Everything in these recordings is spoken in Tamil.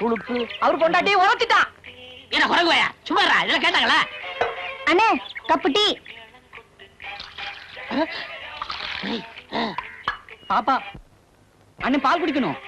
சுளுக்கு? அவர் கொண்டாட்டி உரைச்சிட்டான் என்ன குரங்குவாயா? சும்மா இருடா, இதெல்லாம் கேட்டாங்களா? அண்ணே கப்பு டீ. பாப்பா அண்ணன் பால் குடிக்கணும்.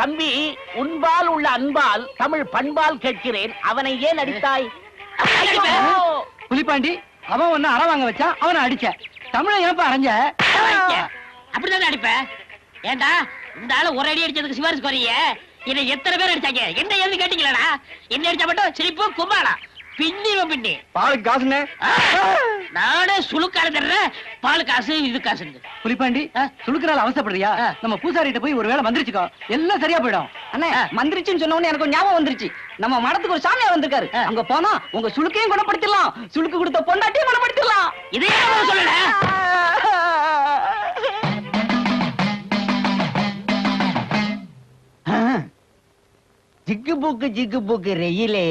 தம்பி உன்பால் உள்ள அன்பால் தமிழ் பண்பால் கேட்கிறேன். அவனை ஏன் அடித்தாய். புலிப்பாண்டி அவன் ஒன்னு அற வாங்க வச்சா அவனை அடிச்ச தமிழ ஏன்பா அரைஞ்ச? அப்படிதானே அடிப்ப? ஏண்டா இந்த ஆளு ஒரு அடி அடிச்சதுக்கு சிபாரிசு குறைய? என்னை எத்தனை பேர் அடிச்சாங்க? என்ன எழுதி கேட்டீங்களா என்ன அடிச்சா மட்டும் சிரிப்பு கும்பாடா. பின்னிவன் பின்னி. பாலுக்கு காசுன்னு ஆ, நானே சுழுக்கால தர்றேன். பால் காசு இது காசு புலிப்பாண்டி ஆ. சுழுக்கிறாள் அவசரப்படுறியா. நம்ம பூசாரிட்ட போய் ஒரு வேளை மந்திரிச்சுக்கோ. எல்லாம் சரியா போயிடும். அண்ணே மந்திரிச்சுன்னு சொன்ன உடனே எனக்கு ஞாபகம் வந்துருச்சு. நம்ம மடத்துக்கு ஒரு சாமியார் வந்திருக்காரு. அங்க போனா உங்க சுளுக்கையும் குணப்படுத்திடலாம். சுளுக்கு கொடுத்த பொண்டாட்டியும் குணப்படுத்திடலாம். இதே சொல்லல. ஜிக்கு புக்கு ஜிக்கு புக்கு ரெயிலே.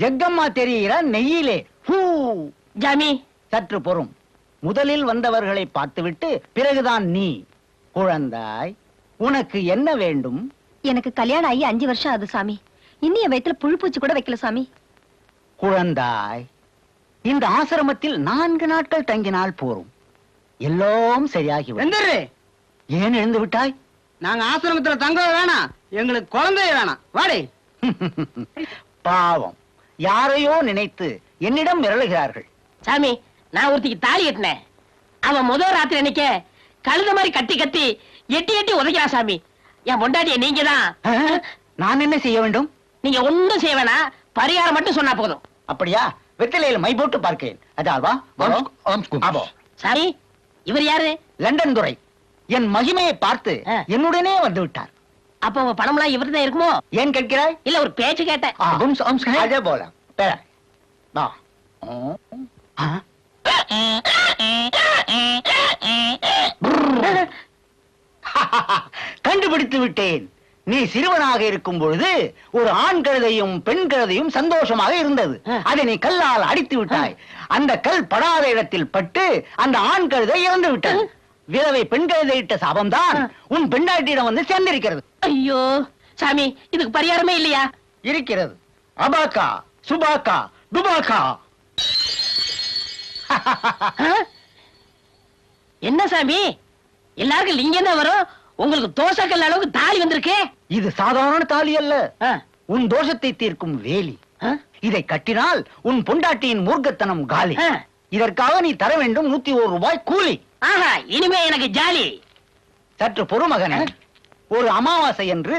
ஜக்கம்மா தெரிகிற நெய்யிலே. ஹூ. ஜாமி. சற்று பொறும். முதலில் வந்தவர்களை பார்த்துவிட்டு பிறகுதான் நீ. குழந்தாய் உனக்கு என்ன வேண்டும்? எனக்கு கல்யாணம் ஆகி அஞ்சு வருஷம் ஆகுது சாமி. இன்னும் என் வயித்துல புழு பூச்சி கூட வைக்கல சாமி. குழந்தாய் இந்த ஆசிரமத்தில் நான்கு நாட்கள் தங்கினால் போரும். எல்லாம் சரியாகிவிடும் எந்திரு. ஏன் எழுந்து விட்டாய்? நாங்க ஆசிரமத்துல தங்க வேணாம். எங்களுக்கு குழந்தைய வேணாம். வாடி. பாவம். யாரையோ நினைத்து என்னிடம் மிரளுகிறார்கள் சாமி நான் ஒருத்திக்கு தாலி கட்டினேன். அவன் முதல் ராத்திரி அன்னைக்கு கழுத மாதிரி கத்தி கத்தி எட்டி எட்டி உதைக்கிறா சாமி. என் பொண்டாட்டிய நீங்க தான்? நான் என்ன செய்ய வேண்டும்? நீங்க ஒண்ணும் செய்ய வேணாம். பரிகாரம் மட்டும் சொன்னா போதும். அப்படியா? வெற்றிலையில் மை போட்டு பார்க்கிறேன். அதாவா சாமி இவர் யாரு? லண்டன் துறை. என் மகிமையை பார்த்து. என்னுடனே வந்து விட்டார் அப்ப உங்க பணம்லாம் இவர்தான் தான் இருக்குமோ? ஏன் கேட்கிறாய்? இல்ல ஒரு பேச்சு கேட்டேன். அதே போல. பேர. கண்டுபிடித்து விட்டேன். நீ சிறுவனாக இருக்கும் பொழுது ஒரு ஆண் கழுதையும் பெண் கழுதையும் சந்தோஷமாக இருந்தது. அதை நீ கல்லால் அடித்து விட்டாய். அந்த கல் படாத இடத்தில் பட்டு அந்த ஆண் கழுதை இறந்து விட்டது. விதவை பெண் கழுதை இட்ட சாபம்தான். உன் பெண்டாட்டியிடம் வந்து சேர்ந்திருக்கிறது. ஐயோ சாமி இதுக்கு பரிகாரமே இல்லையா? இருக்கிறது. அபாக்கா சுபாக்கா துபாக்கா? என்ன சாமி? எல்லாருக்கும் தான் வரும்? உங்களுக்கு தோசைக்கல் அளவுக்கு தாலி வந்திருக்கு? இது சாதாரண தாலி அல்ல. உன் தோஷத்தை தீர்க்கும் வேலி? இதை கட்டினால் உன் பொண்டாட்டியின் மூர்க்கத்தனம் காலி. இதற்காக நீ தர வேண்டும் நூத்தி ஒரு ரூபாய் கூலி. ஆஹா இனிமே எனக்கு ஜாலி. சற்று பொறுமகனே ஒரு அமாவாசை என்று.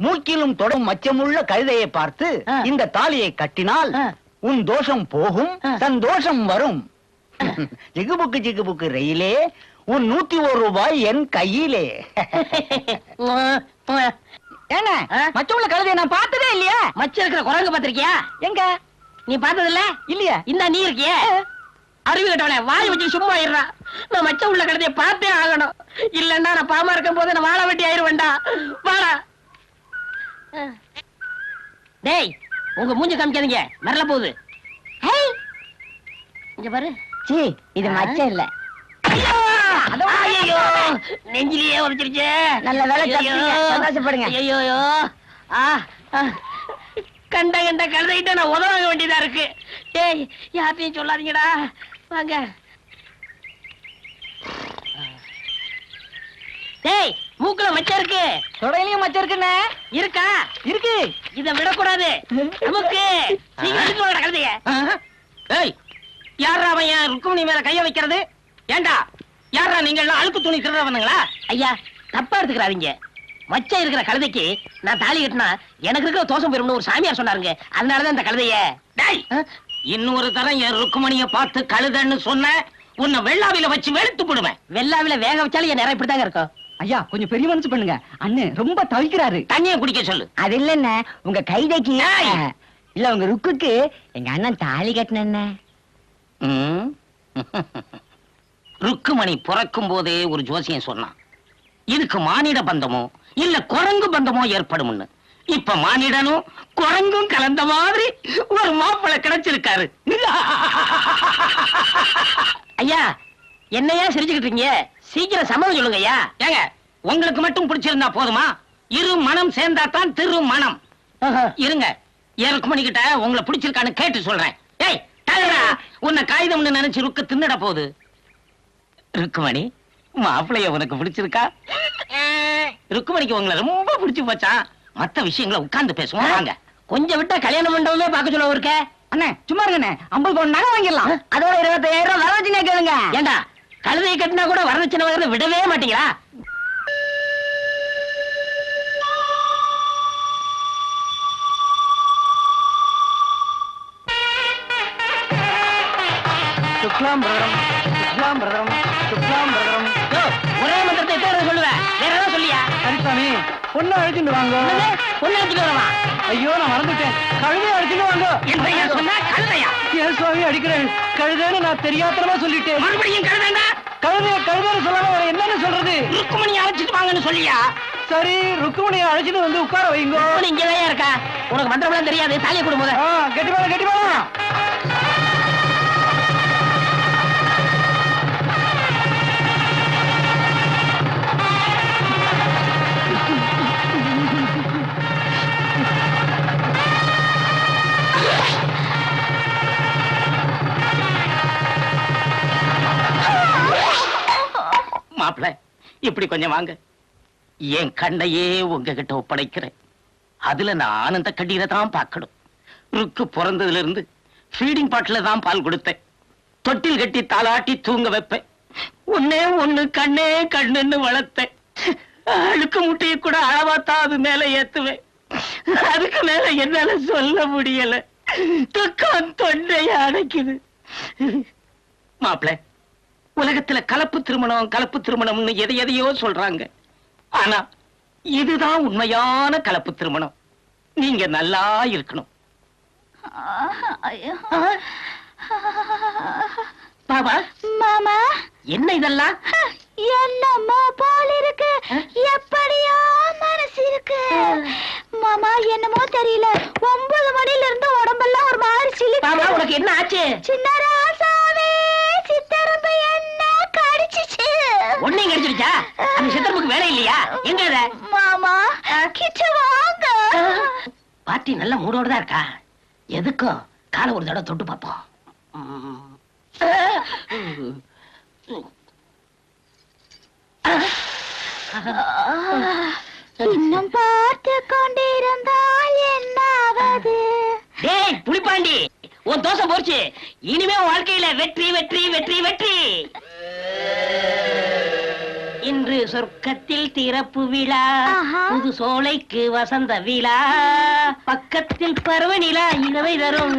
மூக்கிலும் தொடும் மச்சமுள்ள கழுதையை பார்த்து. இந்த தாலியை கட்டினால். உன் தோஷம் போகும் ஆ. சந்தோஷம் வரும். ஜிகுபுக்கு ஜிகுபுக்கு ரயிலே உன் நூத்தி ஒரு ரூபாய் என் கையிலே. ஆ? மச்சமுள்ள கழுதைய நான் பார்த்ததே இல்லையா? மச்ச இருக்கிற குரங்கு பாத்திருக்கியா எங்க? நீ பார்த்தது இல்ல இல்லையா. இந்த நீ இருக்கிய. அறிவு கட்டவனே வாய் வச்சு சும்மா இருறா நான் மச்ச உள்ள கடையை பார்த்தே ஆகணும். இல்லன்னா நான் பாமா இருக்கும் போது நான் வாழ வெட்டி ஆயிருவேன்டா. வாடா. டேய் உங்க மூஞ்சி காமிக்காதீங்க. மரல போகுது. இங்க பாரு. சீ இது மச்சம் இல்ல. ஐயோ! நெஞ்சிலேயே உரைச்சிருச்சே நல்ல தப்பிச்சீங்க. சந்தோஷப்படுங்க. ஐயோ ஆ ஆ. கண்ட கண்ட கழுதைகிட்ட நான் உதவாங்க வேண்டியதா இருக்கு. டேய் யார்ட்டையும் சொல்லாதீங்கடா. வாங்க. டேய் மூக்குல மச்சம் இருக்கு. தொடையிலயும் மச்சம் இருக்குண்ணே. இருக்கா? இருக்கு. இத விடக்கூடாது. நமக்கு கழுதைய. ஏய் யாரா அவன் என் ருக்குமணி மேல கைய வைக்கிறது? ஏண்டா? யாரா நீங்க எல்லாம் அழுக்கு துணி திருடுறவனுங்களா? ஐயா தப்பா எடுத்துக்கிறாதீங்க. மச்சம் இருக்கிற கழுதைக்கு நான் தாலி கட்டினா எனக்கு இருக்கிற தோசம் போயிரும்னு ஒரு சாமியார் சொன்னாருங்க. அதனாலதான் இந்த கழுதைய. டேய் இன்னொரு தரம் என் ருக்குமணிய பார்த்து கழுதன்னு சொன்ன உன்னை வெள்ளாவில வச்சு வெளுத்து போடுவேன். வெள்ளாவில வேக வச்சாலும் என் நேரம் இப்படிதாங்க இருக்கும். ஐயா கொஞ்சம் பெரிய மனசு பண்ணுங்க. அண்ணன் ரொம்ப தவிக்கிறாரு. தண்ணியை குடிக்க சொல்லு. அது இல்லண்ணே உங்க கைதைக்கு. இல்ல உங்க ருக்குக்கு எங்க அண்ணன் தாலி கட்டின ம். ருக்குமணி பிறக்கும் போதே ஒரு ஜோசியம் சொன்னான். இதுக்கு மானிட பந்தமோ இல்ல குரங்கு பந்தமோ ஏற்படும்னு. இப்ப மானிடனும் குரங்கும் கலந்த மாதிரி ஒரு மாப்பிள்ளை கிடைச்சிருக்காரு. ஐயா என்னையா சிரிச்சுக்கிட்டு இருக்கீங்க? சீக்கிரம் சம்மதம் சொல்லுங்க ஐயா ஏங்க உங்களுக்கு மட்டும் பிடிச்சிருந்தா போதுமா? இரு மனம் சேர்ந்தா தான் திரு மனம். இருங்க ஏன் ருக்குமணி கிட்ட உங்களை பிடிச்சிருக்கான்னு கேட்டு சொல்றேன். ஏய் தகரா உன்னை காகிதம்னு நினைச்சு ருக்க தின்னுட போகுது. ருக்குமணி மாப்பிளைய உனக்கு பிடிச்சிருக்கா? ருக்குமணிக்கு உங்களை ரொம்ப பிடிச்சு போச்சா? மத்த விஷயங்களை உட்கார்ந்து பேசுவோம் வாங்க. கொஞ்சம் விட்டா கல்யாண மண்டபமே பார்க்க சொல்ல இருக்க அண்ணே சும்மா இருங்கண்ணே ஐம்பது பவுன் நகை வாங்கிடலாம். அதோட இருபத்தாயிரம் ரூபாய் கேளுங்க. ஏண்டா கழுதை கட்டினா கூட வரதட்சணை வாங்குறத விடவே மாட்டீங்களா? சுக்லாம் பிரதரம் சுக்லாம் பிரதரம் சுக்லாம் பிரதரம். ஒரே மந்திரத்தை தேர்வு சொல்லுவேன் சொல்லியா? சரிசாமி பொண்ணு அழைச்சிட்டு வாங்க? பொண்ணு அடிச்சுட்டு வரவா? ஐயோ நான் மறந்துட்டேன். கழுதை அழைச்சிட்டு வாங்க. என் பையன் சொன்னா? கழுதையா? ஏன் சுவாமி அடிக்கிறேன். கழுதைன்னு நான் தெரியாத்தனமா சொல்லிட்டேன். மறுபடியும் கழுதைண்டா கழுதைய கழுதைன்னு சொல்லாம வேற என்னன்னு சொல்றது? ருக்குமணி அழைச்சிட்டு வாங்கன்னு சொல்லியா? சரி ருக்குமணியை அழைச்சிட்டு வந்து உட்கார வைங்க. இங்கதான் இருக்கா? உனக்கு மந்திரம்லாம் தெரியாது. தாலியை கொடு முத ஆ, கெட்டி மேல கெட்டி மேல. மாப்பிள இப்படி கொஞ்சம் வாங்க. என் கண்ணையே உங்ககிட்ட ஒப்படைக்கிறேன். அதுல நான் ஆனந்த கண்ணீரை தான் பார்க்கணும். ருக்கு பிறந்ததுல இருந்து ஃபீடிங் பாட்டில தான் பால் கொடுத்தேன். தொட்டில் கட்டி தாளாட்டி தூங்க வைப்பேன். ஒன்னே ஒண்ணு கண்ணே கண்ணுன்னு வளர்த்தேன். அழுக்கு முட்டையை கூட அளவாத்தான் அது மேல ஏத்துவேன். அதுக்கு மேல என்னால சொல்ல முடியல. துக்கம் தொண்டைய அடைக்குது. மாப்பிள்ள உலகத்துல கலப்பு திருமணம் கலப்பு திருமணம்னு எதை எதையோ சொல்றாங்க. ஆனா இதுதான் உண்மையான கலப்பு திருமணம். நீங்க நல்லா இருக்கணும். பாபா மாமா? என்ன இதெல்லாம்? என்னம்மா போல் இருக்கு? எப்படியோ மனசு இருக்கு. மாமா என்னமோ தெரியல. ஒன்பது மணில இருந்து உடம்பெல்லாம் ஒரு மாதிரி பாபா சிலிக்கு உனக்கு என்ன ஆச்சு? சின்ன கிடைச்சிருச்சா அந்த சித்தர்முக்கு வேலை இல்லையா? எங்க அத மாமா வாங்க. பாட்டி நல்ல மூடோட தான் இருக்கா. எதுக்கும் காலை ஒரு தடவை தொட்டு பார்ப்போம். இன்னும் பார்த்து கொண்டிருந்தால் என்னாவது? டேய் புலிப்பாண்டி உன் தோசை போச்சு. இனிமே வாழ்க்கையில வெற்றி வெற்றி வெற்றி வெற்றி. இன்று சொர்க்கத்தில் திறப்பு விழா. புது சோலைக்கு வசந்த விழா. பக்கத்தில் பருவ நிலா இனவை தரும்?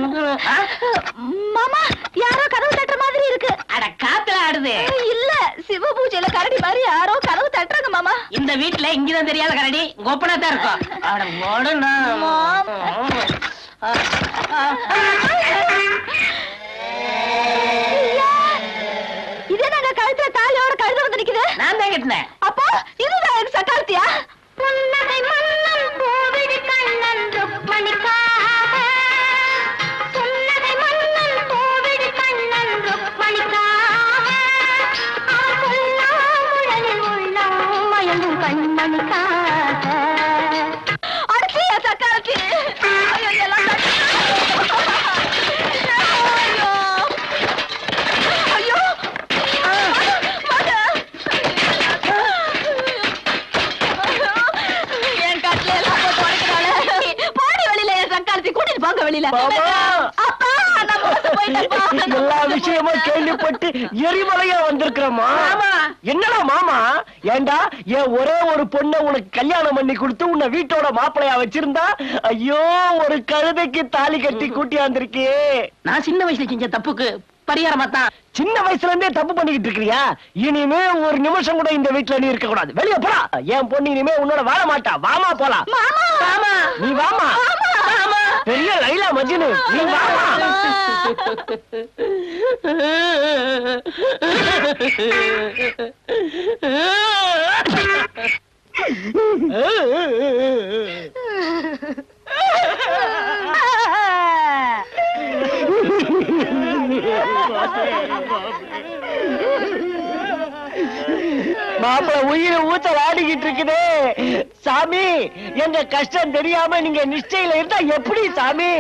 மாமா யாரோ கதவு தட்டுற மாதிரி இருக்கு. அட காத்துல ஆடுது. இல்ல சிவ பூஜையில கரடி மாதிரி யாரோ கதவு தட்டுறாங்க மாமா. இந்த வீட்டுல இங்கதான் தெரியாத கரடி. கோப்பனா தான் இருக்கும் அட ஓடுனா. நிக்குது நான் தான் கட்டினேன் அப்போ இதுதான் எனக்கு சக்காலத்தியா? புன்னகை பாபா. அப்பா. எல்லா விஷயமும் கேள்விப்பட்டு எரிமலையா வந்திருக்கிறோமா ஆமா. என்னடா மாமா? ஏண்டா என் ஒரே ஒரு பொண்ணை உனக்கு கல்யாணம் பண்ணி கொடுத்து உன்னை வீட்டோட மாப்பிளையா வச்சிருந்தா? ஐயோ ஒரு கழுதைக்கு தாலி கட்டி கூட்டியாந்திருக்கே நான் சின்ன வயசுல செஞ்ச தப்புக்கு பரிகாரமா தான். சின்ன வயசுல இருந்தே தப்பு பண்ணிக்கிட்டு இருக்கிறியா? இனிமே ஒரு நிமிஷம் கூட இந்த வீட்டுல நீ இருக்க கூடாது வெளிய போடா. என் பொண்ணு இனிமே உன்னோட வாழ மாட்டா. வாமா போலாம். நீ வாமா. பெரிய லைலா மஜ்னு. நீ வாமா Oh, மாப்பிள உயிரை ஊத்த ஆடிக்கிட்டு இருக்குதே. சாமி எங்க கஷ்டம் தெரியாம நீங்க நிச்சயில இருந்தா எப்படி சாமி?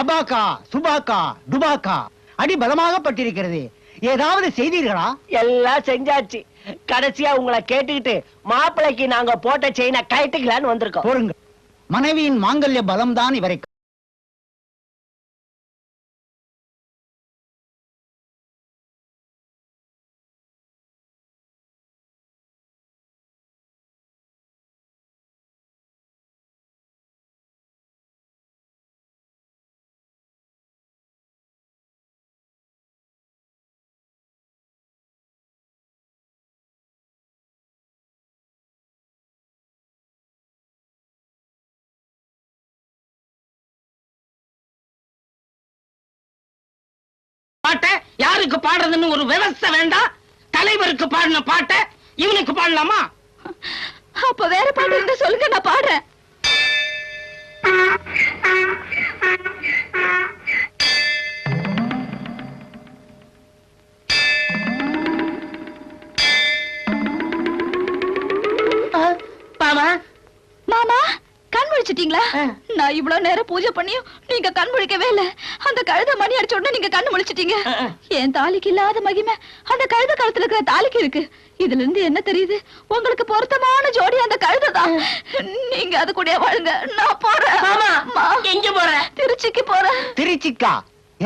அபாக்கா சுபாக்கா டுபாக்கா அடி பலமாகப்பட்டிருக்கிறது. ஏதாவது செய்தீர்களா? எல்லாம் செஞ்சாச்சு. கடைசியா உங்களை கேட்டுக்கிட்டு மாப்பிளைக்கு நாங்க போட்ட செயினை கழட்டிக்கலான்னு வந்திருக்கோம். பொறுங்க மனைவியின் மாங்கல்ய பலம்தான் இவரை பாட்டை யாருக்கு பாடுறதுன்னு ஒரு விவசாய வேண்டாம். தலைவருக்கு பாடின பாட்டை இவனுக்கு பாடலாமா? அப்ப வேற பாட்டு இருந்தா சொல்லுங்க நான் பாடுறேன். பாவா மாமா? கண் முழிச்சிட்டீங்களா நான் இவ்வளவு நேரம் பூஜை பண்ணியும் நீங்க கண் முழிக்கவே இல்ல. அந்த கழுத மணி அடிச்ச உடனே நீங்க கண் முழிச்சிட்டீங்க. என் தாலிக்கு இல்லாத மகிமை. அந்த கழுத காலத்துல இருக்கிற தாலிக்கு இருக்கு. இதுல இருந்து என்ன தெரியுது? உங்களுக்கு பொருத்தமான ஜோடி அந்த கழுதை தான். நீங்க அது கூட வாழுங்க. நான் போறேன். எங்க போற? திருச்சிக்கு போறேன். திருச்சிக்கா?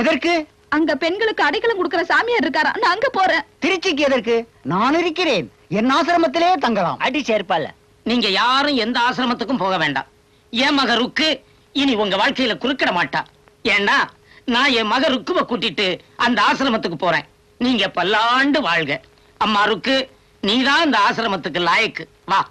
எதற்கு? அங்க பெண்களுக்கு அடைக்கலம் கொடுக்கிற சாமியார் இருக்காரா? நான் அங்க போறேன். திருச்சிக்கு எதற்கு? நான் இருக்கிறேன். என் ஆசிரமத்திலே தங்கலாம். அடி சேர்ப்பால நீங்க யாரும் எந்த ஆசிரமத்துக்கும் போக வேண்டாம். என் மக ருக்கு இனி உங்க வாழ்க்கையில குறுக்கிட மாட்டா. ஏன்னா நான் என் மக ருக்குவ கூட்டிட்டு அந்த ஆசிரமத்துக்கு போறேன். நீங்க பல்லாண்டு வாழ்க. அம்மா ருக்கு நீதான் இந்த ஆசிரமத்துக்கு லாயக்கு. வா.